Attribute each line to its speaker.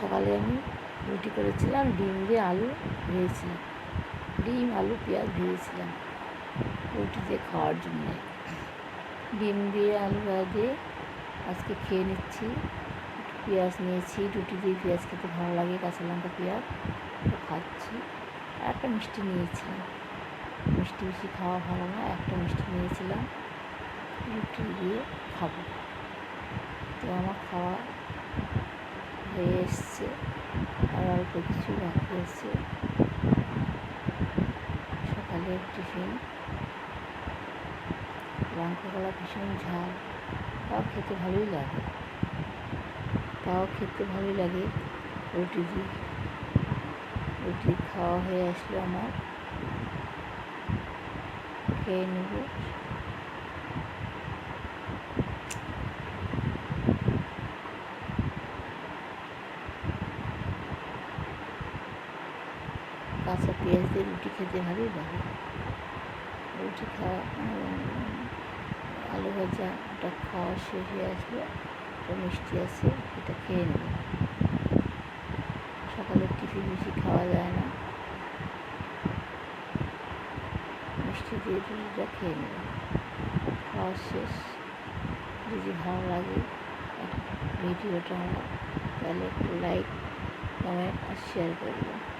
Speaker 1: সকালে আমি রুটি করেছিলাম, ডিম দিয়ে আলু ভেজেছিলাম। ডিম, আলু, পেঁয়াজ ভেজেছিলাম রুটি দিয়ে খাওয়ার জন্যে। ডিম দিয়ে আলু দিয়ে আজকে খেয়ে নিচ্ছি। পেঁয়াজ নিয়েছি, রুটি দিয়ে পেঁয়াজ খেতে ভালো লাগে, কাঁচা লঙ্কা পেঁয়াজ খাচ্ছি। আর একটা মিষ্টি নিয়েছিলাম। মিষ্টি বেশি খাওয়া ভালো না, একটা মিষ্টি নিয়েছিলাম, রুটি দিয়ে খাব। তো আমার খাওয়া হয়ে এসছে। আর অল্প কিছু বাকি আছে। সকালের টিফিন লঙ্কা কলা ভীষণ ঝাল। তাও খেতে ভালোই লাগে। তাও খেতে ভালোই লাগে। রুটি দিয়ে। রুটি খাওয়া হয়ে আসলো আমার। খেয়ে নেব। কাঁচা পেঁয়াজ দিয়ে রুটি খেতে ভালোই লাগে। রুটি খাওয়া আলু ভাজা, ওটা খাওয়া শেষ হয়ে আসলো একটা মিষ্টি আছে, এটা খেয়ে নেব। সকালের টিফিন বেশি খাওয়া যায় না। মিষ্টি দিয়ে রুটিটা খেয়ে নেব। খাওয়া শেষ। যদি ভালো লাগে ভিডিওটা আমার তাহলে একটু লাইক কমেন্ট আর শেয়ার করবেন।